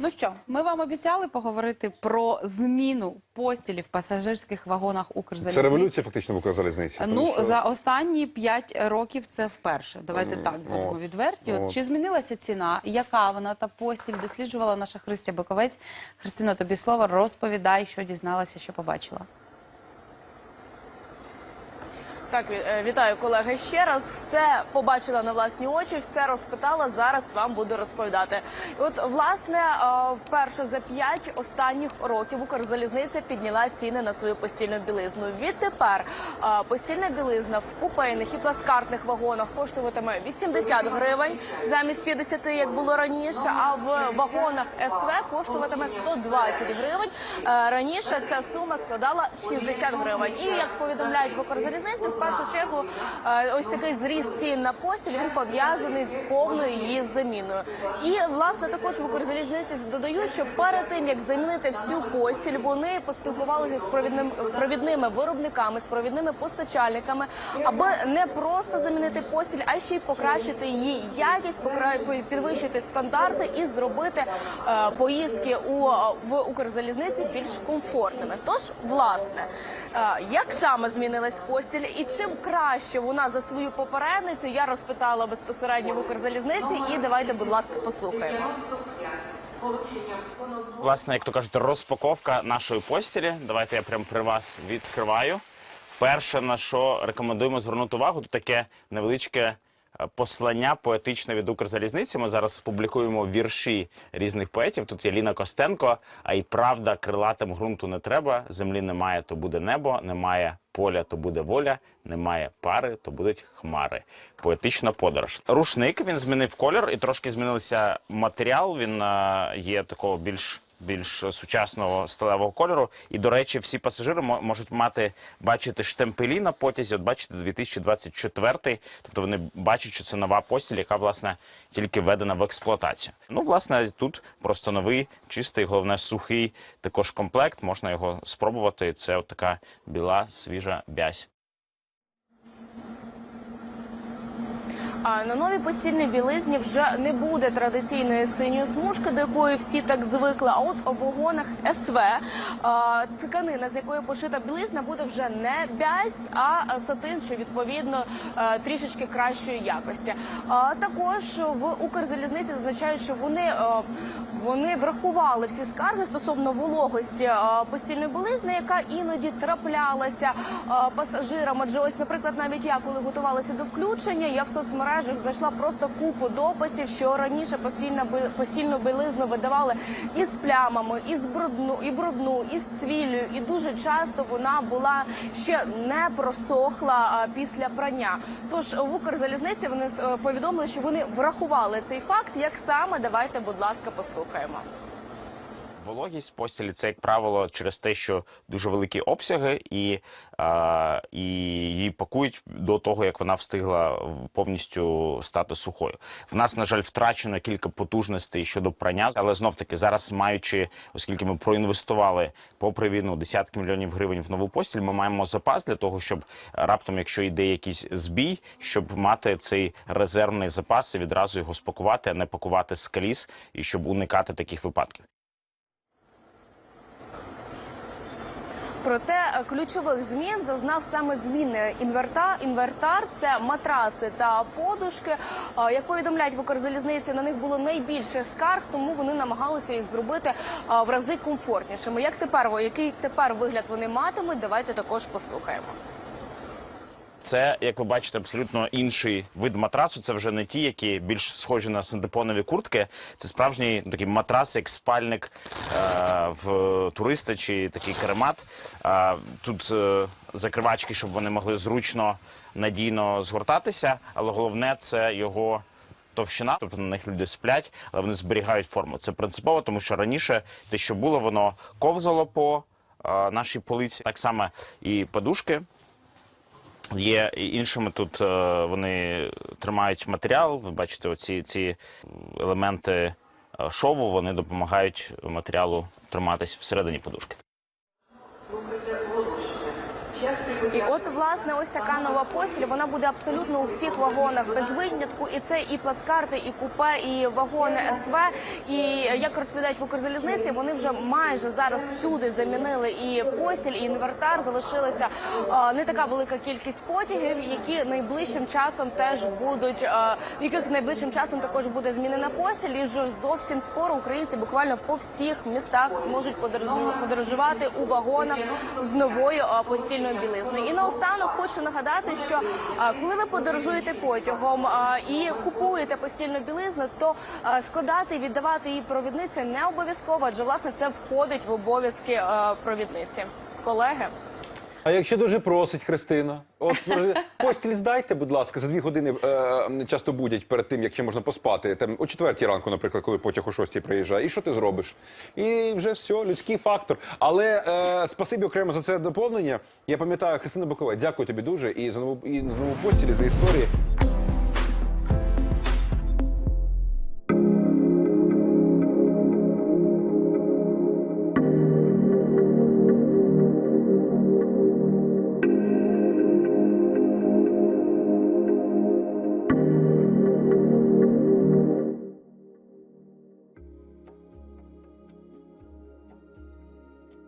Ну що, ми вам обіцяли поговорити про зміну постілі в пасажирських вагонах Укрзалізниці. Це революція фактично в Укрзалізниці. тому Ну що- за останні 5 років це вперше. Давайте mm, так будемо от, відверті. От чи змінилася ціна? Яка вона та постіль досліджувала наша Христя Биковець? Христина, тобі слово розповідай, що дізналася, що побачила. Так, е, вітаю колеги ще раз. Все побачила на власні очі, все розпитала. Зараз вам буду розповідати. От власне е, вперше за п'ять останніх років Укрзалізниця підняла ціни на свою постільну білизну. Відтепер е, постільна білизна в купейних і плацкартних вагонах коштуватиме 80 гривень замість 50, як було раніше. А в вагонах СВ коштуватиме 120 гривень. Раніше ця сума складала 60 гривень. І як повідомляють в Укрзалізниці, першу чергу е, ось такий зріст цін на постіль він пов'язаний з повною її заміною. І власне також в Укрзалізниці додають, що перед тим як замінити всю постіль, вони поспілкувалися з провідним провідними виробниками, з провідними постачальниками, аби не просто замінити постіль, а ще й покращити її якість, підвищити стандарти і зробити е, поїздки у в Укрзалізниці більш комфортними. Тож, власне, е, як саме змінилась постіль і чим краще вона за свою попередницю, я розпитала безпосередньо в Укрзалізниці. І давайте, будь ласка, послухаємо. Власне, як то кажуть, розпаковка нашої постілі. Давайте я прямо при вас відкриваю. Перше, на що рекомендуємо звернути увагу, то таке невеличке послання поетичне від Укрзалізниці. Ми зараз публікуємо вірші різних поетів. Тут є Ліна Костенко, а й правда крилатим ґрунту не треба. Землі немає, то буде небо, немає поля, то буде воля, немає пари, то будуть хмари. Поетична подорож. Рушник він змінив колір і трошки змінився матеріал. Він е, є такого більш більш сучасного сталевого кольору. І, до речі, всі пасажири мо- можуть мати бачити штемпелі на потязі. От бачите, 2024, тобто вони бачать, що це нова постіль, яка власне тільки введена в експлуатацію. Ну, власне, тут просто новий, чистий, головне, сухий також комплект. Можна його спробувати. Це от така біла, свіжа бязь. На новій постільній білизні вже не буде традиційної синьої смужки, до якої всі так звикли. А от у вагонах СВ тканина, з якої пошита білизна, буде вже не бязь, а сатин, що відповідно трішечки кращої якості. Також в Укрзалізниці зазначають, що вони, вони врахували всі скарги стосовно вологості постільної білизни, яка іноді траплялася пасажирам. Адже ось, наприклад, навіть я, коли готувалася до включення, я в соцмережах знайшла просто купу дописів, що раніше постільна би- постільну білизну видавали із плямами, із брудну, і брудну, із цвіллю, і дуже часто вона була ще не просохла після прання. Тож в Укрзалізниці вони е, повідомили, що вони врахували цей факт. Як саме давайте, будь ласка, послухаємо. Вологість постілі це, як правило, через те, що дуже великі обсяги, і, а, і її пакують до того, як вона встигла повністю стати сухою. В нас, на жаль, втрачено кілька потужностей щодо прання, але знов таки зараз, маючи, оскільки ми проінвестували попри війну десятки мільйонів гривень в нову постіль, ми маємо запас для того, щоб раптом, якщо йде якийсь збій, щоб мати цей резервний запас і відразу його спакувати, а не пакувати з каліс, і щоб уникати таких випадків. Проте е, ключових змін зазнав саме зміни інвертар. Інвертар це матраси та подушки. Е, Як повідомляють в Укрзалізниці, на них було найбільше скарг, тому вони намагалися їх зробити е, в рази комфортнішими. Як тепер який тепер вигляд вони матимуть? Давайте також послухаємо. Це, як ви бачите, абсолютно інший вид матрасу. Це вже не ті, які більш схожі на синтепонові куртки. Це справжній такий матрас, як спальник е, в туриста чи такий каремат. Е, тут е, закривачки, щоб вони могли зручно, надійно згортатися, але головне це його. Товщина, тобто на них люди сплять, але вони зберігають форму. Це принципово, тому що раніше те, що було, воно ковзало по е, нашій полиці. Так само і подушки Є іншими тут е, вони тримають матеріал. Ви бачите, оці ці елементи е, шову вони допомагають матеріалу триматись всередині подушки. І от власне. ось така нова постіль. Вона буде абсолютно у всіх вагонах без винятку. І це і плацкарти, і купе, і вагони СВ. І як розповідають в Укрзалізниці, вони вже майже зараз всюди замінили і постіль, і інвертар. Залишилася не така велика кількість потягів, які найближчим часом теж будуть, в яких найближчим часом також буде змінена постіль. І вже зовсім скоро українці буквально по всіх містах зможуть подорожу- подорожувати у вагонах з новою постільною білизною. І наостанок хочу нагадати, що е, коли ви подорожуєте потягом е, і купуєте постільну білизну, то е, складати і віддавати її провідниці не обов'язково, адже власне це входить в обов'язки провідниці. Колеги. А якщо дуже просить Христина, от е, постіль здайте, будь ласка, за дві години е, часто будять перед тим, як ще можна поспати. Там о четвертій ранку, наприклад, коли потяг о шостій приїжджає. І що ти зробиш? І вже все, людський фактор. Але е, спасибі окремо за це доповнення. Я пам'ятаю Христина Боковець, дякую тобі дуже і за нову і за нову постіль, за історії.